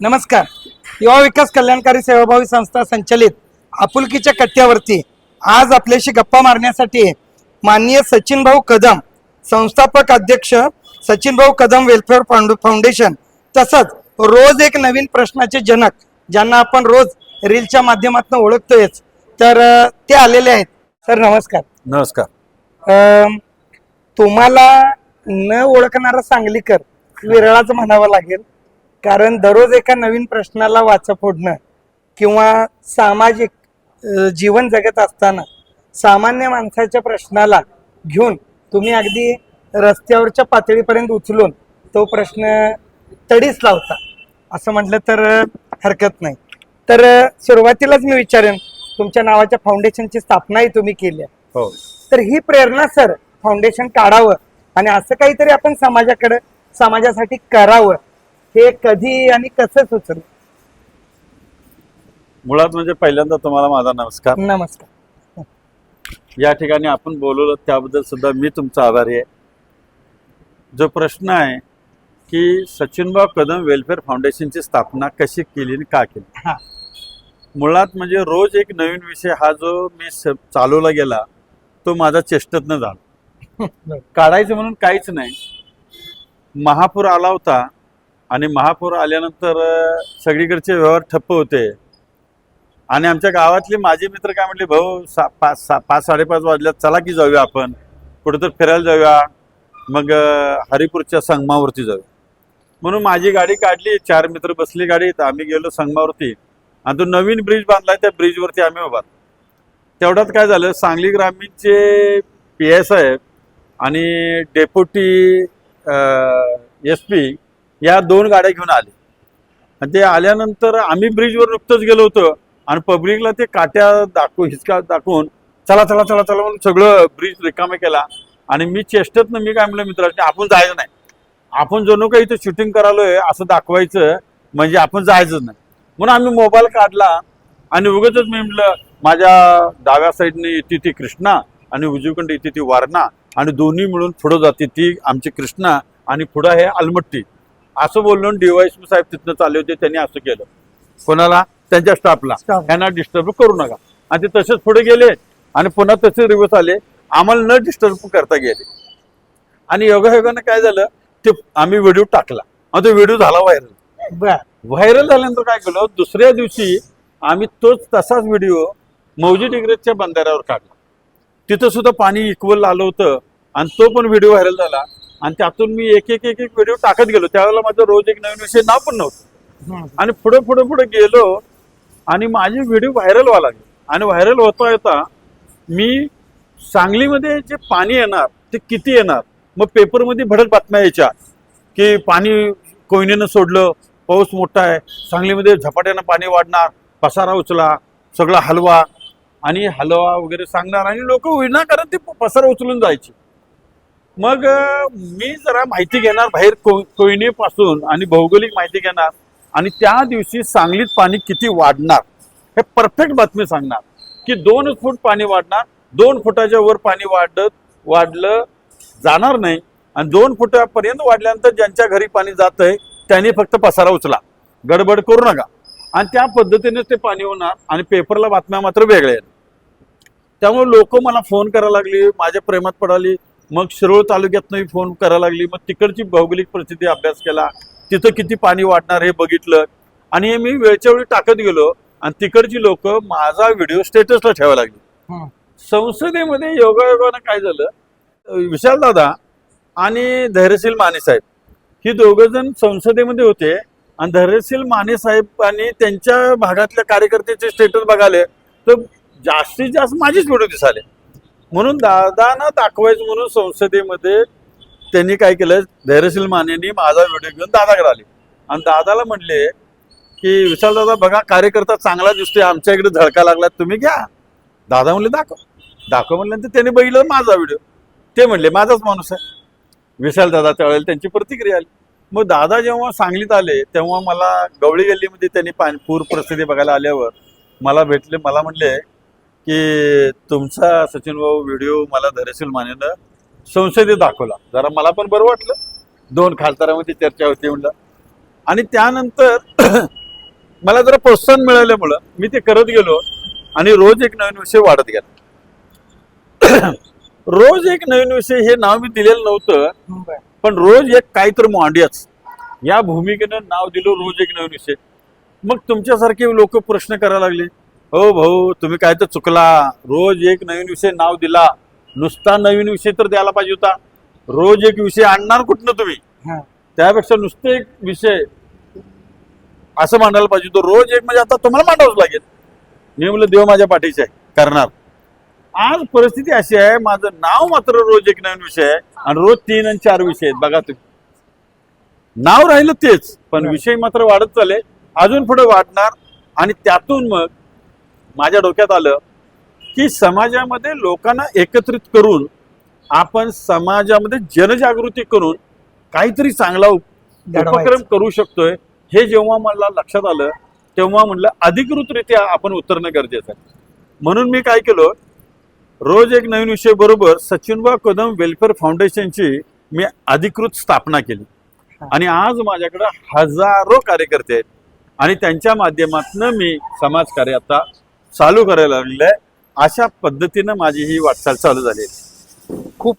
नमस्कार. युवा विकास कल्याणकारी सेवाभावी संस्था संचलित आपुलकीच्या कट्ट्यावरती आज आपल्याशी गप्पा मारण्यासाठी माननीय सचिन भाऊ कदम संस्थापक अध्यक्ष सचिन भाऊ कदम वेलफेअर फाउंड फाउंडेशन तसंच रोज एक नवीन प्रश्नाचे जनक ज्यांना आपण रोज रीलच्या माध्यमातून ओळखतोयच तर ते आलेले आहेत. सर नमस्कार. नमस्कार. तुम्हाला न ओळखणारा सांगलीकर विरळाच म्हणावं लागेल. कारण दररोज एका नवीन प्रश्नाला वाचा फोडणं किंवा सामाजिक जीवन जगत असताना सामान्य माणसाच्या प्रश्नाला घेऊन तुम्ही अगदी रस्त्यावरच्या पातळीपर्यंत उचलून तो प्रश्न तडीच लावता. असं म्हटलं तर हरकत नाही. तर सुरुवातीलाच मी विचारेन तुमच्या नावाच्या फाउंडेशनची स्थापनाही तुम्ही केली आहे. हो. तर ही प्रेरणा सर फाउंडेशन काढावं आणि असं काहीतरी आपण समाजाकडे समाजासाठी करावं. हे कधी आणि कसं सुचलं? मुळात म्हणजे पहिल्यांदा तुम्हाला माझा नमस्कार. नमस्कार. या ठिकाणी आपण बोलवलं त्याबद्दल सुद्धा मी तुमचा आभारी आहे. जो प्रश्न आहे की सचिनभाऊ कदम वेलफेअर फाउंडेशनची स्थापना कशी केली आणि का केली? मुळात म्हणजे रोज एक नवीन विषय हा जो मी चालवला गेला तो माझा चेष्टतनं झाला. काढायचं म्हणून काहीच नाही. महापूर आला होता आणि महापूर आल्यानंतर सगळीकडचे व्यवहार ठप्प होते. आणि आमच्या गावातले माझे मित्र काय म्हटले भाऊ सा पाच सा पाच साडेपाच वाजल्यात चला की जाऊया आपण. कुठंतरी फिरायला जाऊया. मग हरिपूरच्या संगमावरती जाऊया. म्हणून माझी गाडी काढली. चार मित्र बसली गाडीत. आम्ही गेलो संगमावरती. आणि तो नवीन ब्रिज बांधलाय त्या ब्रिजवरती आम्ही उभा. तेवढ्यात काय झालं सांगली ग्रामीणचे पी एस साहेब आणि डेप्युटी एस पी या दोन गाड्या घेऊन आले. आणि ते आल्यानंतर आम्ही ब्रिजवर नुकतंच गेलो होतो. आणि पब्लिकला ते काट्या दाखवू हिसका दाखवून चला चला चला चला म्हणून सगळं ब्रिज रिकामे केला. आणि मी चेष्टतनं मी काय म्हणलं मित्रांनी आपण जायचं नाही. आपण जणू काही इथं शूटिंग करालोय असं दाखवायचं म्हणजे आपण जायचंच नाही. म्हणून आम्ही मोबाईल काढला. आणि उगाच मी म्हटलं माझ्या डाव्या साईडने येते ती कृष्णा आणि उजवीकडे येते ती वारणा. आणि दोन्ही मिळून पुढं जाते ती आमची कृष्णा आणि पुढं आहे अलमट्टी असं बोलून डीवायसपी साहेब तिथनं चालले होते त्यांनी असं केलं. कोणाला? त्यांच्या स्टाफला Staff. यांना डिस्टर्ब करू नका. आणि ते तसेच पुढे गेले आणि पुन्हा तसे रिवर्स आले. आम्हाला न डिस्टर्ब करता गेले. आणि योगायोगानं काय झालं? ते आम्ही व्हिडिओ टाकला. आणि तो व्हिडिओ झाला व्हायरल व्हायरल झाल्यानंतर काय केलं? दुसऱ्या दिवशी आम्ही तोच तसाच व्हिडिओ मौजी डिग्रेजच्या बंधाऱ्यावर काढला. तिथं सुद्धा पाणी इक्वल आलं होतं. आणि तो पण व्हिडिओ व्हायरल झाला. आणि त्यातून मी एक एक एक एक व्हिडिओ टाकत गेलो. त्यावेळेला माझं रोज एक नवीन विषय नाव पण नव्हतं. आणि पुढे पुढे पुढे गेलो आणि माझी व्हिडिओ व्हायरल व्हायला लागली. आणि व्हायरल होता येता मी सांगलीमध्ये जे पाणी येणार ते किती येणार? मग पेपरमध्ये भडक बातम्या यायच्या की पाणी कोयनेनं सोडलं पाऊस मोठा आहे सांगलीमध्ये झपाट्यानं पाणी वाढणार पसारा उचला सगळा हलवा. आणि हलवा वगैरे सांगणार आणि लोक विनाकारण ते पसारा उचलून जायचे. मग मी जरा माहिती घेणार बाहेर को कोयनेपासून आणि भौगोलिक माहिती घेणार आणि त्या दिवशी सांगलीत पाणी किती वाढणार हे परफेक्ट बातमी सांगणार. की दोन फूट पाणी वाढणार दोन फुटाच्या वर पाणी वाढत वाढलं जाणार नाही आणि दोन फुटापर्यंत वाढल्यानंतर ज्यांच्या घरी पाणी जात आहे त्यांनी फक्त पसारा उचला. गडबड करू नका. आणि त्या पद्धतीने ते पाणी होणार आणि पेपरला बातम्या मात्र वेगळ्या आहेत. त्यामुळे लोक मला फोन करायला लागली माझ्या प्रेमात पडाली मग शिरोळ तालुक्यातनंही फोन करायला लागली. मग तिकडची भौगोलिक परिस्थिती अभ्यास केला. तिथं किती पाणी वाढणार हे बघितलं. आणि हे मी वेळच्या वेळी टाकत गेलो आणि तिकडची लोक माझा व्हिडिओ स्टेटसला ठेवायला लागली. संसदेमध्ये योगायोगानं काय झालं? विशाल दादा आणि धैर्यशील माने साहेब. ही दोघं जण संसदेमध्ये होते. आणि धैर्यशील माने साहेब आणि त्यांच्या भागातल्या कार्यकर्त्याचे स्टेटस बघाले तर जास्तीत जास्त माझीच व्हिडिओ दिसाले. म्हणून दादांना दाखवायचं म्हणून संसदेमध्ये त्यांनी काय केलं धैर्यशील मानेनी माझा व्हिडिओ घेऊन दादाकडे आले. आणि दादाला म्हणले की विशाल दादा बघा कार्यकर्ता चांगला दिसतोय आमच्या इकडे झळका लागला तुम्ही घ्या. दादा म्हणले दाखव. दाखव म्हणल्यानंतर त्यांनी बघितलं माझा व्हिडिओ. ते म्हणले माझाच माणूस आहे. विशाल दादा त्यावेळेला त्यांची प्रतिक्रिया आली. मग दादा जेव्हा सांगलीत आले तेव्हा मला गवळी गल्लीमध्ये त्यांनी पाणी पूर परिस्थिती बघायला आल्यावर मला भेटले मला म्हणले की तुमचा सचिन भाऊ व्हिडिओ मला धैर्यशील मानेनं संसदेत दाखवला. जरा मला पण बरं वाटलं. दोन खासदारामध्ये चर्चा होती म्हणलं. आणि त्यानंतर मला जरा प्रोत्साहन मिळाल्यामुळं मी ते करत गेलो आणि रोज एक नवीन विषय वाढत गेला. रोज एक नवीन विषय हे नाव मी दिलेलं नव्हतं. पण रोज एक काहीतरी मांडियाच. या भूमिकेनं नाव दिलं रोज एक नवीन विषय. मग तुमच्यासारखे लोक प्रश्न करायला लागले. हो भाऊ तुम्ही काय तर चुकला. रोज एक नवीन विषय नाव दिला. नुसता नवीन विषय तर द्यायला पाहिजे होता. रोज एक विषय आणणार कुठनं तुम्ही. त्यापेक्षा नुसते एक विषय असं मांडायला पाहिजे तो रोज एक म्हणजे आता तुम्हाला मांडावंच लागेल. मी म्हणलं देव माझ्या पाठीचे आहे. करणार. आज परिस्थिती अशी आहे माझं नाव मात्र रोज एक नवीन विषय आहे आणि रोज तीन आणि चार विषय आहेत. बघा तुम्ही. नाव राहिलं तेच पण. विषय मात्र वाढत चालले. अजून पुढे वाढणार आणि त्यातून मग माझ्या डोक्यात आलं की समाजामध्ये लोकांना एकत्रित करून आपण समाजामध्ये जनजागृती करून काहीतरी चांगला. उपक्रम करू शकतोय हे जेव्हा मला लक्षात आलं तेव्हा म्हणलं अधिकृतरित्या आपण उतरणं गरजेचं आहे म्हणून मी काय केलं रोज एक नवीन विषय बरोबर सचिनबा कदम वेलफेअर फाउंडेशनची मी अधिकृत स्थापना केली. आणि आज माझ्याकडे हजारो कार्यकर्ते आहेत आणि त्यांच्या माध्यमातून मी समाजकार्य आता चालू करायला लागलेलं आहे अशा पद्धतीनं माझी ही वाटचाल चालू झाली खूप